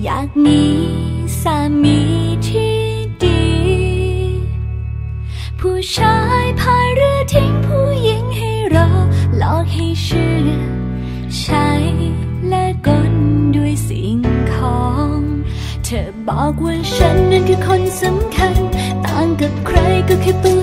อยากมีสามีที่ดี ผู้ชายพายเรือทิ้งผู้หญิงให้รอหลอกให้เชื่อ ใช้และกลด้วยสิ่งของ เธอบอกว่าฉันนั้นคือคนสำคัญ ต่างกับใครก็แค่ตัว